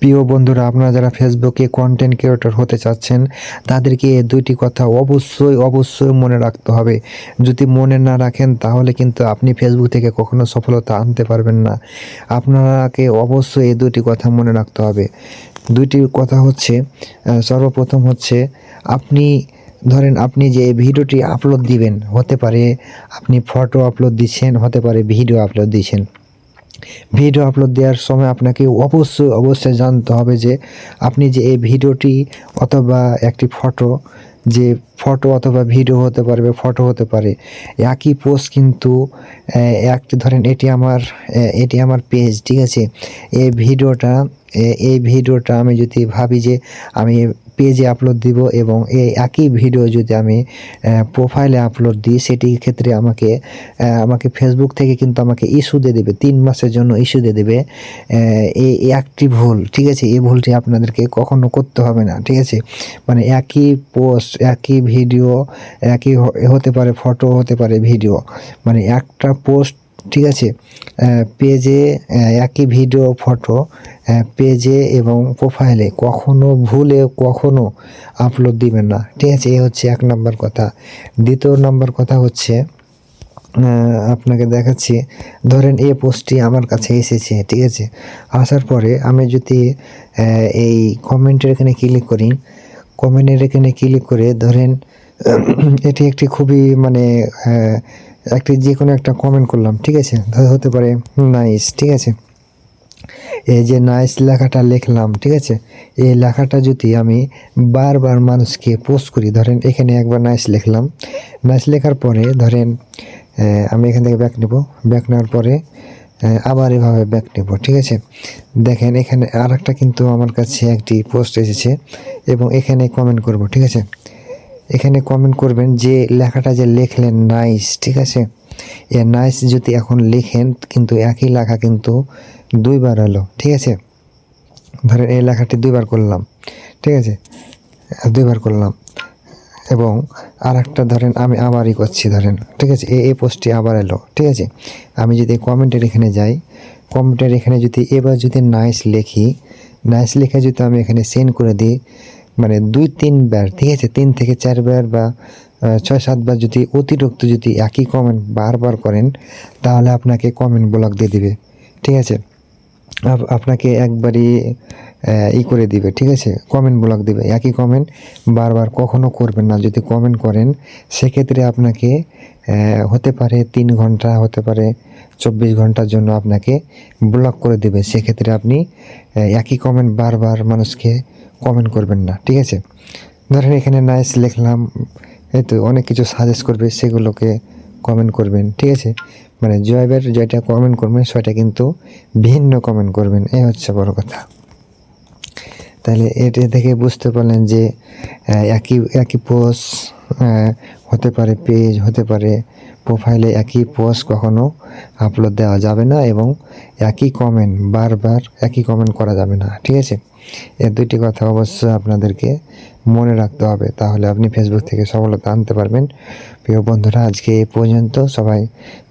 প্রিয় বন্ধুরা, আপনারা যারা ফেসবুকে কন্টেন্ট ক্রিয়েটর হতে চাচ্ছেন, তাদেরকে দুইটি কথা অবশ্যই অবশ্যই মনে রাখতে হবে। যদি মনে না রাখেন, তাহলে কিন্তু আপনি ফেসবুক থেকে কখনো সফলতা আনতে পারবেন না। আপনাকে অবশ্যই এই দুটি কথা মনে রাখতে হবে। দুইটি কথা হচ্ছে সর্বপ্রথম হচ্ছে, আপনি ধরেন আপনি যে ভিডিওটি আপলোড দিবেন, হতে পারে আপনি ফটো আপলোড দিচ্ছেন, হতে পারে ভিডিও আপলোড দিচ্ছেন। ভিডিও আপলোড দেওয়ার সময় আপনাকে অবশ্যই অবশ্যই জানতে হবে যে আপনি যে এই ভিডিওটি অথবা একটি ফটো যে ফটো অথবা ভিডিও হতে পারবে ফটো হতে পারে, একই পোস্ট কিন্তু একটি ধরেন এটি আমার এটি আমার পেজ ঠিক আছে? এই ভিডিওটা এই ভিডিওটা আমি যদি ভাবি যে আমি পেজে আপলোড দিব এবং এই একই ভিডিও যদি আমি প্রোফাইলে আপলোড দিই সেটির ক্ষেত্রে আমাকে আমাকে ফেসবুক থেকে কিন্তু আমাকে ইস্যু দিয়ে দেবে, তিন মাসের জন্য ইস্যু দিয়ে দেবে এই একটি ভুল, ঠিক আছে? এই ভুলটি আপনাদেরকে কখনো করতে হবে না, ঠিক আছে? মানে একই পোস্ট একই ভিডিও একই হতে পারে ফটো হতে পারে ভিডিও মানে একটা পোস্ট ঠিক আছে? পেজে একই ভিডিও ফটো পেজে এবং প্রোফাইলে কখনো ভুলে কখনো আপলোড দিবেন না। ঠিক আছে? এই হচ্ছে এক নম্বর কথা। দ্বিতীয় নম্বর কথা হচ্ছে আপনাকে দেখাচ্ছি। ধরেন এই পোস্টটি আমার কাছে এসেছে, ঠিক আছে? আসার পরে আমি যদি এই কমেন্টের এখানে ক্লিক করি কমেন্টের এখানে ক্লিক করে ধরেন, এটি একটি খুবই মানে একটি যে কোনো একটা কমেন্ট করলাম, ঠিক আছে? হতে পারে নাইস ঠিক আছে? এই যে নাইস লেখাটা লিখলাম, ঠিক আছে? এই লেখাটা যদি আমি বারবার মানুষকে পোস্ট করি, ধরেন এখানে একবার নাইস লিখলাম। নাইস লেখার পরে ধরেন আমি এখান থেকে ব্যাক নেব। ব্যাক নেওয়ার পরে আবার এভাবে ব্যাক নেব, ঠিক আছে? দেখেন এখানে আর একটা কিন্তু আমার কাছে একটি পোস্ট এসেছে এবং এখানে কমেন্ট করব, ঠিক আছে? এখানে কমেন্ট করবেন যে লেখাটা যে লিখলেন নাইস ঠিক আছে? এ নাইস যদি এখন লেখেন, কিন্তু একই লেখা কিন্তু দুইবার হলো, ঠিক আছে? ধরেন এই লেখাটি দুইবার করলাম, ঠিক আছে? দুইবার করলাম, এবং আর একটা ধরেন আমি আবারই করছি, ধরেন, ঠিক আছে? এই পোস্টটি আবার এলো, ঠিক আছে? আমি যদি কমেন্টের এখানে যাই কমেন্টের এখানে যদি এবার যদি নাইস লিখি নাইস লেখা যদি আমি এখানে সেন্ড করে দিই মানে দুই তিনবার ঠিক আছে? তিন থেকে চারবার বা ছয় সাতবার যদি অতিরিক্ত যদি একই কমেন্ট বারবার করেন, তাহলে আপনাকে কমেন্ট ব্লক দিয়ে দিবে, ঠিক আছে? আপ- আপনাকে একবারই ই করে দিবে, ঠিক আছে? কমেন্ট ব্লক দিবে, একই কমেন্ট বারবার কখনো করবেন না। যদি কমেন্ট করেন, সেক্ষেত্রে আপনাকে হতে পারে তিন ঘণ্টা, হতে পারে চব্বিশ ঘণ্টার জন্য আপনাকে ব্লক করে দেবে। সেক্ষেত্রে আপনি একই কমেন্ট বারবার মানুষকে কমেন্ট করবেন না, ঠিক আছে? ধরেন এখানে নাইস লিখলাম, এই তো অনেক কিছু সাজেস্ট করবে, সেগুলোকে কমেন্ট করবেন, ঠিক আছে? মানে জয়বের যেটা কমেন্ট করবেন, সেটা কিন্তু ভিন্ন কমেন্ট করবেন, এই হচ্ছে বড় কথা। তাহলে এটা থেকে বুঝতে পারলেন যে একই একই পোস্ট হতে পারে পেজ হতে পারে প্রোফাইলে একই পোস্ট কখনো আপলোড দেওয়া যাবে না এবং একই কমেন্ট বারবার একই কমেন্ট করা যাবে না, ঠিক আছে? এই দুইটি কথা অবশ্যই আপনাদেরকে মনে রাখতে হবে, তাহলে আপনি ফেসবুক থেকে সফলতা আনতে পারবেন। প্রিয় বন্ধুরা, আজকে এ পর্যন্ত সবাই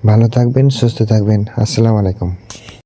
ভালো থাকবেন, সুস্থ থাকবেন। আসসালামু আলাইকুম।